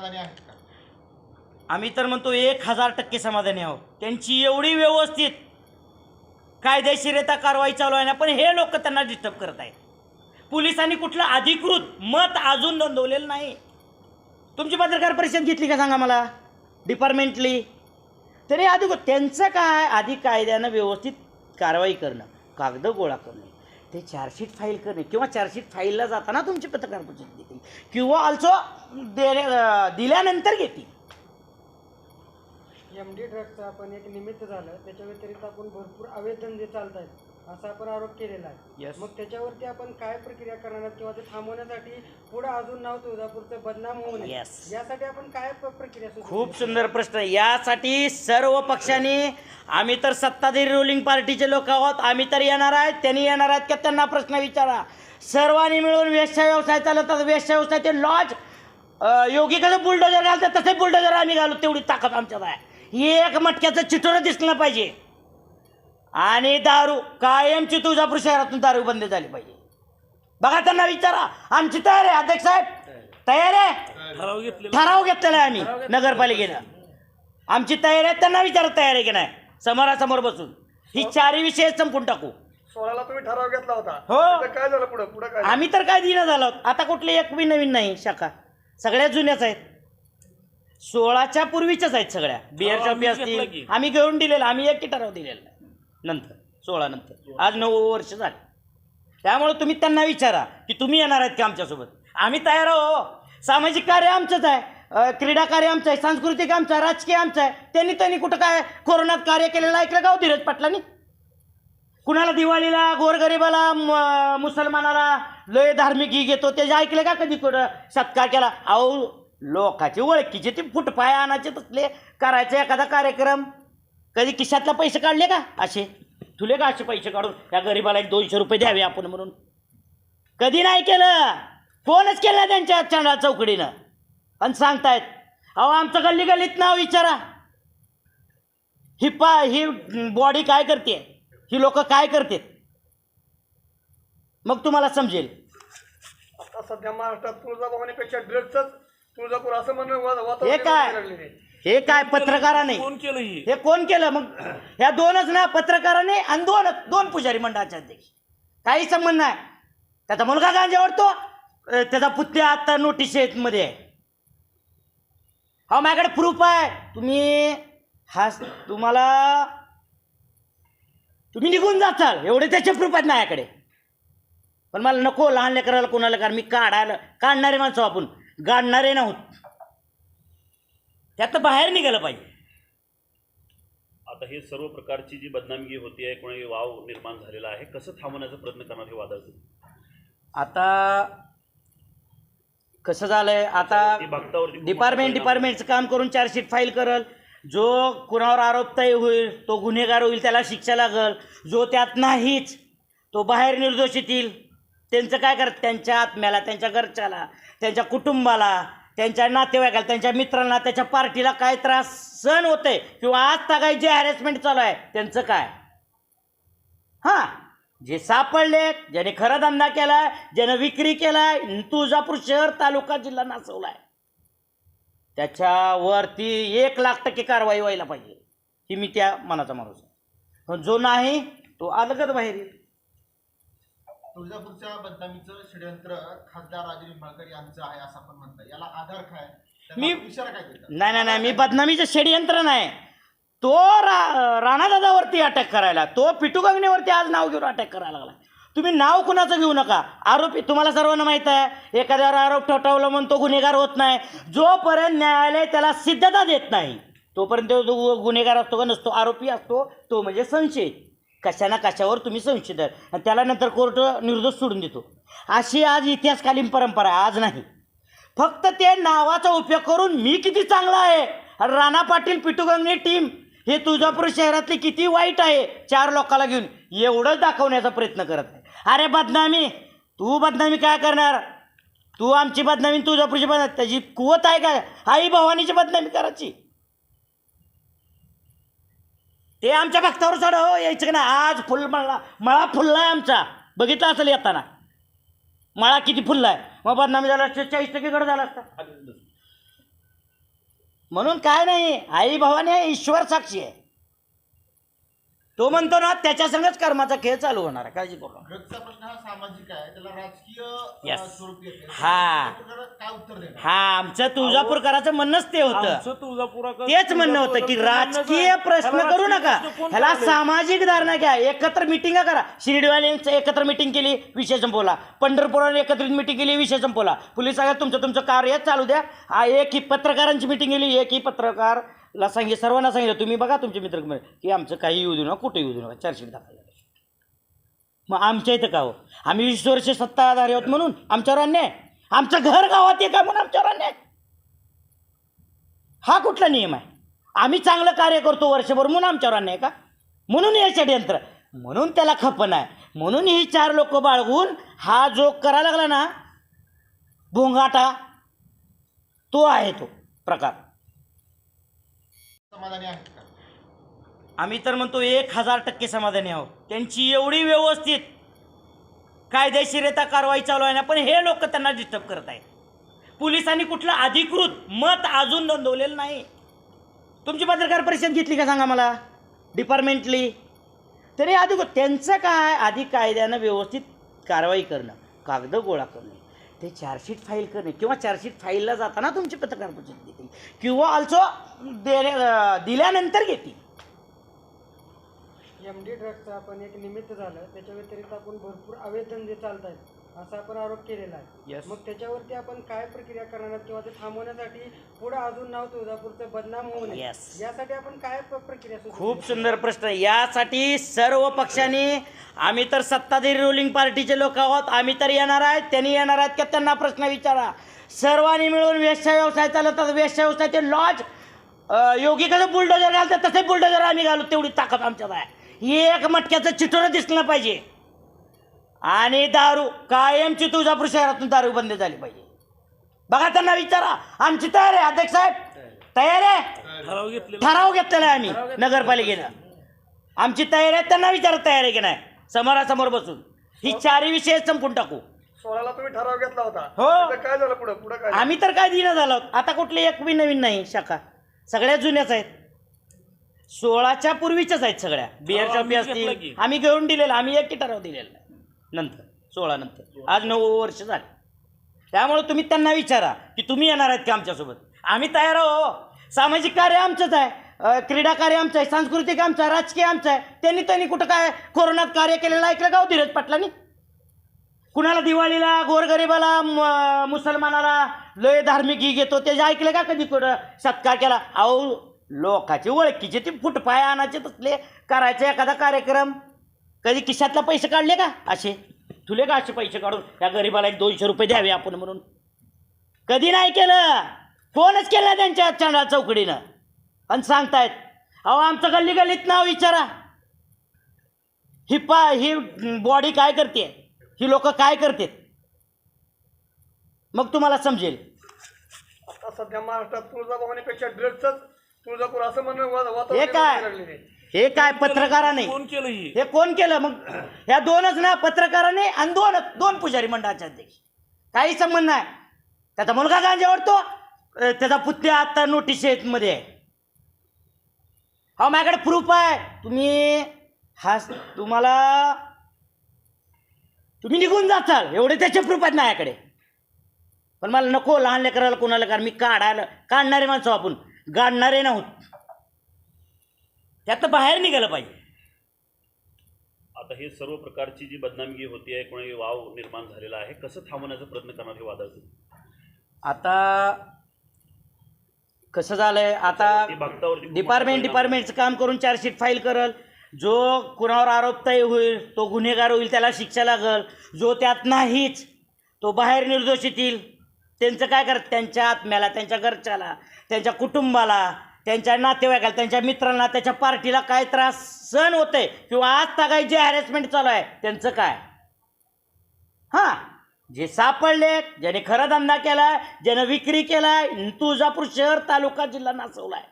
समाधानी आहेत का? आम्ही तर म्हणतो एक हजार टक्के समाधानी आहोत. त्यांची एवढी व्यवस्थित कायदेशीरता कारवाई चालू आहे ना पण हे लोक त्यांना डिस्टर्ब करत आहेत. पोलिसांनी कुठलं अधिकृत मत अजून नोंदवलेलं नाही. तुमची पत्रकार परिषद घेतली का सांगा मला? डिपार्टमेंटली तरी अधिक त्यांचं काय? आधी कायद्यानं व्यवस्थित कारवाई करणं कागद गोळा करणे. ते चार्जशीट फाईल करणे किंवा चार्जशीट फाईलला जाताना तुमची पत्रकार परिषद घेतील. किंवा ऑल्सो दिल्यानंतर घेतील. एम डी ड्रग्जचं आपण एक निमित्त झालं. त्याच्या व्यतिरिक्त आपण भरपूर अवैध धंदे चालत आहेत असा आपण आरोप केलेला आहे. Yes. मग त्याच्यावरती आपण काय प्रक्रिया करणार आहात किंवा ते थांबवण्यासाठी पुढे अजून नाव तुळजापूरचं बदनाम होऊ नये. Yes. यासाठी आपण काय प- प्रक्रिया सुचवू खूप? सुंदर प्रश्न. यासाठी सर्व पक्षांनी आम्ही तर सत्ताधारी रुलिंग पार्टीचे लोक आहोत. आम्ही तर येणार आहेत. त्यांनी येणार आहेत का? त्यांना प्रश्न विचारा. सर्वांनी मिळून वेश्या व्यवसाय चालवतात. वेश्या व्यवसायाचे लॉज योगी कसं बुलडोजर घालतात तसे बुलडोजर आम्ही घालू. तेवढी ताकद आमच्यात आहे. एक मटक्याचं चिठोरं दिसलं पाहिजे. आणि दारू कायमची तुळजापूर शहरातून दारू बंद झाली पाहिजे. बघा त्यांना विचारा आमची तयार आहे अध्यक्ष साहेब. तयार आहे? ठराव घेतलेला आहे. आम्ही नगरपालिकेनं. आमची तयारी आहे त्यांना विचारा तयार आहे की नाही. समोरासमोर बसून. ही चारही विषय संपून टाकू. सोळाला तुम्ही ठराव घेतला होता. हो. काय झालं पुढं? पुढं काय आम्ही तर काय दिनं झालो? आहोत. आता कुठली एक बी नवीन नाही शाखा. सगळ्या जुन्याच आहेत. सोळाच्या पूर्वीच्याच आहेत सगळ्या. बिअर शॉपी असतील. आम्ही घेऊन दिलेलं आम्ही एक ठराव दिलेला. नंतर सोळा नंतर. आज नऊ वर्ष झाले. त्यामुळे तुम्ही त्यांना विचारा की तुम्ही येणार आहेत का आमच्यासोबत? आम्ही तयार आहो हो. सामाजिक कार्य आमचंच आहे. क्रीडा कार्य आमचं आहे सांस्कृतिक आमचं आहे राजकीय आमचं आहे. त्यांनी त्यांनी कुठं काय कोरोनात कार्य केलेलं ऐकलं का हो धीरज पाटलांनी? कुणाला दिवाळीला गोरगरिबाला मुसलमानाला लय धार्मिक ही घेतो त्याचे ऐकले का कधी कुठं सत्कार केला? अहो लोकाची ओळखीचे ते फुटपाय आणायचे तसले करायचे एखादा कार्यक्रम. कधी खिशातला पैसे काढले का? असे. तुले का असे पैसे काढून त्या गरीबाला एक दोनशे रुपये द्यावे आपण म्हणून? कधी नाही केलं. फोनच केला त्यांच्या चंडा चौकडीनं. आणि सांगतायत अहो आमचं गल्ली गल्लीत नाव विचारा. ही पा ही बॉडी काय करते? ही लोक काय करते मग तुम्हाला समजेल. आता सध्या महाराष्ट्रात तुळजाभवानीपेक्षा ड्रग्सच तुळजापूर असं वातावरण हे काय. हे काय पत्रकाराने? कोण केलं ही? हे कोण केलं? मग ह्या दोनच ना पत्रकाराने आणि दोन दोन पुजारी मंडळाचे अध्यक्ष. काही संबंध नाही. त्याचा मुलगा गांजा ओढतो अं, त्याचा पुत्या आता नोटीसमध्ये आहे हा माझ्याकडे प्रूफ आहे. तुम्ही हा तुम्हाला तुम्ही निघून जाचाल. एवढे त्याचे प्रूफ आहेत माझ्याकडे. पण मला नको लहान लेकराला कोणाला कारण मी काढायला काढणारे माणसं आपण. गाडणारे नव्हत त्यात बाहेर निघालं पाहिजे. आता हे सर्व प्रकारची जी बदनामगी होती आहे कोणी वाव निर्माण झालेला आहे कसं थांबवण्याचा प्रयत्न करणार हे वादळ? आता कसं झालंय? आता ते भक्तावरती खूप डिपार्टमेंट मोठा परिणाम डिपार्टमेंटचं काम करून चार्जशीट फाईल करल. जो कुणावर आरोप तय होईल तो गुन्हेगार होईल त्याला शिक्षा लागल. जो त्यात नाहीच तो बाहेर निर्दोष येतील त्यांचं काय करत? त्यांच्या आत्म्याला त्यांच्या घरच्याला त्यांच्या कुटुंबाला त्यांच्या नातेवाईकाला त्यांच्या मित्रांना त्याच्या पार्टीला काय त्रास सहन होते किंवा आज काही जे हॅरेसमेंट चालू आहे त्यांचं काय? हां. जे सापडले ज्याने खरा धंदा केलाय ज्यानं विक्री केलाय तुळजापूर शहर तालुका जिल्हा नाचवलाय त्याच्यावरती एक लाख टक्के कारवाई व्हायला पाहिजे. ही मी त्या मनाचा माणूस आहे. जो नाही तो अलगद बाहेर येईल. तुळजापूरच्या बदनामीचं षडयंत्र खासदार राजू निंबाळकर यांचं आहे असं आपण म्हणता याला आधार काय? मी- इशारा काय नाही नाही नाही मी बदनामीचं षडयंत्र नाही. तो रा राणादादावरती अटॅक करायला तो पिटू गंगनेवरती आज नाव घेऊन अटॅक करायला लागला. तुम्ही नाव कुणाचं घेऊ नका? आरोपी तुम्हाला सर्वांना माहीत आहे एखाद्यावर आरोप ठोठावला म्हणून तो गुन्हेगार होत नाही. जोपर्यंत न्यायालय त्याला सिद्धता देत नाही तोपर्यंत तो गु- गुन्हेगार असतो का नसतो? आरोपी असतो तो म्हणजे संशयित. कशा ना कशावर तुम्ही संशयित आणि त्याला नंतर कोर्ट निर्दोष सोडून देतो. अशी आज इतिहासकालीन परंपरा आहे आज नाही. फक्त ते नावाचा उपयोग करून मी किती चांगला आहे. आणि राणा पाटील पिटूगंगणी टीम हे तुळजापूर शहरातले किती वाईट आहे चार लोकाला घेऊन एवढंच दाखवण्याचा प्रयत्न करत आहे. अरे बदनामी तू बदनामी काय करणार? तू आमची बदनामी तुळजापूरची बदनामी त्याची कुवत आहे का? आई भवानीची बदनामी करायची. ते आमच्या भक्तावर चढ हो यायचं का ना आज फुल मळा मळा फुलला आहे आमचा. बघितला असेल येताना. मळा किती फुलला आहे मग बदनामी झाला असतं चाळीस टक्के गड झाला असता. म्हणून काय नाही आई भावाने आहे, ईश्वर साक्षी आहे. तो म्हणतो ना त्याच्या संगच कर्माचा खेळ चालू होणार आहे. काळजी करू नका. ड्रग्सचा प्रश्न हा सामाजिक आहे त्याला राजकीय अ, Yes. स्वरूप येते. हा. त्याला काय उत्तर देणार? हा आमचं तुळजापूरकराचं म्हणणंच ते होतं. आमचं तुळजापुराकर तेच म्हणणं होतं की राजकीय प्रश्न करू नका. ह्याला सामाजिक धारणा घ्या. एकत्र मिटिंगा करा. शिर्डीवाल्यांचं एकत्र मिटिंग केली विषय संपवला. पंढरपुराने एकत्रित मिटिंग केली विषय संपवला. पोलीस आयोग तुमचं तुमचं कार्य चालू द्या. आ, एक ही पत्रकारांची मिटिंग केली एक ही ला सांगितलं सर्वांना सांगितलं तुम्ही बघा तुमचे मित्र की आमचं काही येऊ देऊ नका कुठे येऊ देऊ नका चार्जशीट दाखल मग आमच्या इथं का हो? आम्ही वीस वर्ष सत्ताधारी आहोत म्हणून आमच्यावर अन्याय आमचं घर गावात आहे का म्हणून आमच्यावर अन्याय हा कुठला नियम आहे? आम्ही चांगलं कार्य करतो वर्षभर म्हणून आमच्यावर अन्याय का? म्हणून हे षडयंत्र म्हणून त्याला खपन आहे. म्हणून ही चार लोक बाळगून हा जो करायला लागला ना भोंगाटा तो आहे तो प्रकार. समाधानी आहेत का? आम्ही तर म्हणतो एक हजार टक्के समाधानी आहोत. त्यांची एवढी व्यवस्थित कायदेशीरता कारवाई चालू आहे ना पण हे लोक त्यांना डिस्टर्ब करत आहेत. पोलिसांनी कुठलं अधिकृत मत अजून नोंदवलेलं नाही. तुमची पत्रकार परिषद घेतली का सांगा मला? डिपार्टमेंटली तरी अधिक त्यांचं काय? आधी कायद्यानं व्यवस्थित कारवाई करणं कागद गोळा करणे. ते चार्जशीट फाईल करणे किंवा चार्जशीट फाईलला जाताना तुमची पत्रकार परिषद घेतील. किंवा ऑल्सो दे दिल्यानंतर घेतील. एम डी ड्रग्सचं आपण एक निमित्त झालं. त्याच्या व्यतिरिक्त आपण भरपूर आवेदन जे चालत आहेत असा आपण आरोप केलेला आहे. Yes. मग त्याच्यावरती आपण काय प्रक्रिया करणार किंवा ते थांबवण्यासाठी पुढे अजून नाव तुळजापूरचं बदनाम होऊ नये. Yes. यासाठी आपण काय प- प्रक्रिया सुचवू खूप? सुंदर प्रश्न. यासाठी सर्व पक्षांनी आम्ही तर सत्ताधारी रुलिंग पार्टीचे लोक आहोत. आम्ही तर येणार आहेत. त्यांनी येणार आहेत का? त्यांना प्रश्न विचारा. सर्वांनी मिळून वेश्या व्यवसाय चालवतात. वेश्या व्यवसायाचे लॉज योगी कसं बुलडोजर घालतात तसे बुलडोजर आम्ही घालू. तेवढी ताकद आमच्यात आहे. एक मटक्याचं चिठोरं दिसलं पाहिजे. आणि दारू कायमची तुळजापूर शहरातून दारू बंद झाली पाहिजे. बघा त्यांना विचारा. आमची तयार आहे अध्यक्ष साहेब. तयार आहे? ठराव घेतलेला. आहे आम्ही नगरपालिकेनं. आमची तयारी आहे त्यांना विचार तयार आहे की नाही. समोरासमोर बसून. ही चारही विषय संपून टाकू. सोळाला तुम्ही ठराव घेतला होता. हो. आता काय झालं पुढं? पुढं काय झालं? आम्ही तर काय दिनं झालो आहोत. आता कुठली एक बी नवीन नाही शाखा. सगळ्या जुन्याच आहेत. सोळाच्या पूर्वीच्याच आहेत सगळ्या. बिअर घेतलं असतील. आम्ही घेऊन दिलेला आम्ही एक ठराव दिलेला आहे. नंतर सोळा नंतर. आज नऊ वर्ष झाले. त्यामुळे तुम्ही त्यांना विचारा की तुम्ही येणार आहेत का आमच्यासोबत? आम्ही तयार आहो. सामाजिक कार्य आमचंच आहे. क्रीडा कार्य आमचं आहे. सांस्कृतिक आमचं आहे. राजकीय आमचं आहे. त्यांनी त्यांनी कुठं काय कोरोनात कार्य केलेलं ऐकलं का हो धीरज पाटलांनी? कुणाला दिवाळीला गोरगरिबाला मुसलमानाला लय धार्मिक ही घेतो त्याचे ऐकलं का कधी कुठं? सत्कार केला. अहो लोकाची ओळखीचे ते फुटपाय आणायचे तसले. करायचे एखादा कार्यक्रम. कधी खिशातला पैसे काढले का? असे. तुले का असे पैसे काढून या गरीबाला एक दोनशे रुपये द्यावे आपण म्हणून? कधी नाही केलं. फोनच केला त्यांच्या चंडा चौकडीनं. आणि सांगतायत अहो आमचं गल्ली गल्लीत नाव विचारा. ही पा ही बॉडी काय करते? ही लोक काय करतात? मग तुम्हाला समजेल. आता सध्या महाराष्ट्रात तुळजाभवानीपेक्षा ड्रग्सच तुळजापूर असं वातावरण हे काय? हे काय पत्रकाराने? कोण केलं ही? हे कोण केलं? मग ह्या दोनच ना पत्रकाराने आणि दोन दोन पुजारी मंडळाचे अध्यक्ष. काही संबंध नाही. त्याचा मुलगा गांजा ओढतो. अं, त्याचा पुत्या आता नोटीसमध्ये. आहे हा माझ्याकडे प्रूफ आहे. तुम्ही हा तुम्हाला तुम्ही निघून जाचाल. एवढे त्याचे प्रूफ आहेत माझ्याकडे. पण मला नको लहान लेकराला कोणाला कारण मी काढायला काढणारे माणसं आपण. गाडणारे नव्हत त्यात बाहेर निघालं पाहिजे. आता हे सर्व प्रकारची जी बदनामगी होती आहे कोणी वाव निर्माण झालेला आहे कसं थांबवण्याचा प्रयत्न करणार हे वादळ? आता कसं झालंय? आता ते भक्तावरती खूप डिपार्टमेंट परिणाम डिपार्टमेंटचं काम करून चार्जशीट फाईल करल. जो कुणावर आरोप तय होईल तो गुन्हेगार होईल त्याला शिक्षा लागल. जो त्यात नाहीच तो बाहेर निर्दोषित येईल. त्यांचं काय करत? त्यांच्या आत्म्याला त्यांच्या घरच्याला त्यांच्या कुटुंबाला त्यांच्या नातेवाईकाला त्यांच्या मित्रांना त्याच्या पार्टीला काय त्रास सहन होतंय किंवा आज तागाय जे हॅरेसमेंट चालू आहे त्यांचं काय? हां. जे सापडले ज्याने खरा धंदा केलाय ज्यानं विक्री केलाय तुळजापूर शहर तालुका जिल्हा नाचवलाय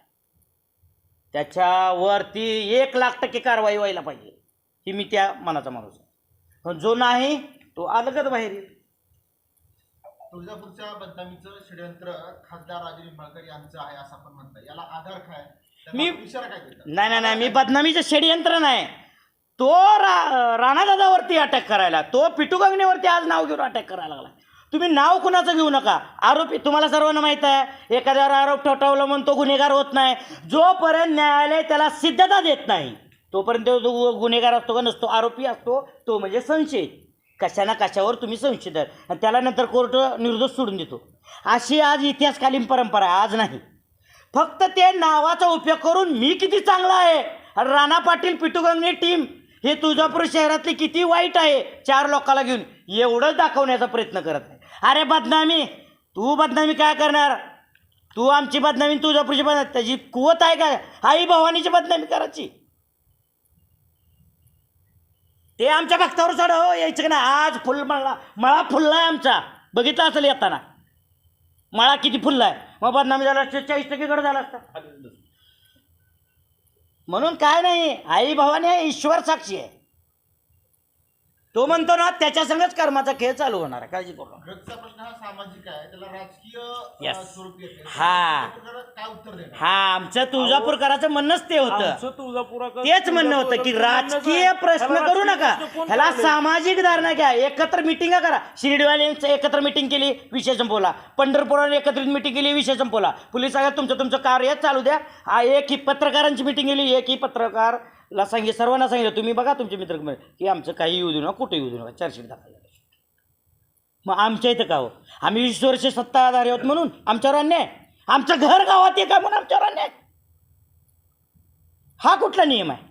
त्याच्यावरती एक लाख टक्के कारवाई व्हायला पाहिजे. ही मी त्या मनाचा माणूस आहे. पण जो नाही तो अलगद बाहेर येईल. तुळजापूरच्या बदनामीचं षडयंत्र खासदार राजू निंबाळकर यांचं आहे असं आपण म्हणता याला आधार काय? मी- आपण इशारा काय देतात? नाही नाही नाही मी बदनामीचं षडयंत्र नाही. तो रा राणादादावरती अटॅक करायला तो पिटू गंगनेवरती आज नाव घेऊन अटॅक करायला लागला. तुम्ही नाव कुणाचं घेऊ नका? आरोपी तुम्हाला सर्वांना माहीत आहे. एखाद्यावर आरोप ठेवला म्हणून तो गुन्हेगार होत नाही. जोपर्यंत न्यायालय त्याला सिद्धता देत नाही तोपर्यंत तो गु- गुन्हेगार असतो का नसतो? आरोपी असतो तो म्हणजे संशय कशा ना कशावर तुम्ही संशयित आणि त्याला नंतर कोर्ट निर्दोष सोडून देतो. अशी आज इतिहासकालीन परंपरा आहे आज नाही. फक्त ते नावाचा उपयोग करून मी किती चांगला आहे? आणि राणा पाटील पिटुगंगणी टीम हे तुळजापूर शहरातली किती वाईट आहे? चार लोकाला घेऊन एवढंच दाखवण्याचा प्रयत्न करत आहे. अरे बदनामी तू बदनामी काय करणार? तू आमची बदनामी तुळजापूरची बदनामी त्याची कुवत आहे का? आई भवानीची बदनामी करायची. ते आमच्या भक्तावर चढ हो यायचं का नाही? आज फुल मळा मळा फुलला आहे आमचा. बघितला असेल येताना? मळा किती फुलला आहे मग बदनामी झाला असतं चाळीस टक्के कडे झाला असता. म्हणून काय नाही आई भावाने आहे ईश्वर साक्षी आहे. तो म्हणतो ना त्याच्या संगच कर्माचा खेळ चालू होणार आहे. काळजी करू नका. प्रश्न हा सामाजिक आहे त्याला राजकीय अ, Yes. स्वरूप येते. हा. त्या प्रकारात काय उत्तर देणार? हा आमचं तुळजापूरकराचं म्हणणंच ते होतं. आमचं तुळजापुराकर तेच म्हणणं होतं की राजकीय प्रश्न करू नका. ह्याला सामाजिक धारणा घ्या. एकत्र मिटिंगा करा. शिर्डीवाल्यांचं एकत्र मिटिंग केली विषय संपवला. पंढरपुराने एकत्रित मिटिंग केली विषय संपवला. पोलीस सांगा तुमचं तुमचं कार्य चालू द्या. आ, एक ही पत्रकारांची मिटिंग केली एक ही ला सांगितलं सर्वांना सांगितलं तुम्ही बघा तुमचे मित्र की आमचं काही येऊ देऊ नका कुठे येऊ देऊ नका चारशे दाखल मग आमच्या इथं का हो? आम्ही वीस वर्ष सत्ताधारी आहोत म्हणून आमच्यावर अन्याय आमचं घर गावात आहे का म्हणून आमच्यावर अन्याय हा कुठला नियम आहे?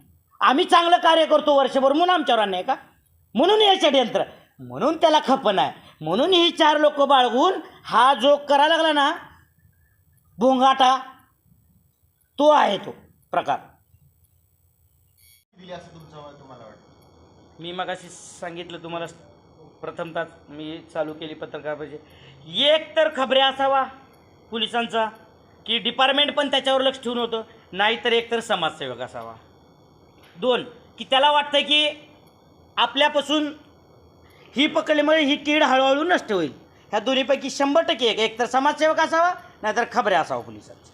आम्ही चांगलं कार्य करतो वर्षभर म्हणून आमच्यावर अन्याय का? म्हणून हे षडयंत्र म्हणून त्याला खपन आहे. म्हणून ही चार लोक बाळगून हा जो करायला लागला ना भोंगाटा तो आहे तो प्रकार. दिली असं तुमचं तुम्हाला वाटतं? मी मगाशी सांगितलं तुम्हाला प्रथमतः मी चालू केली पत्रकार पाहिजे एक तर खबरे असावा पोलिसांचा की डिपार्टमेंट पण त्याच्यावर लक्ष ठेवून होतं नाहीतर एक तर समाजसेवक असावा. दोन की त्याला वाटतं की आपल्यापासून ही पकडल्यामुळे ही कीड हळूहळू नष्ट होईल. ह्या दोन्हीपैकी शंभर टक्के एक एक तर समाजसेवक असावा नाहीतर खबरे असावा पोलिसांचा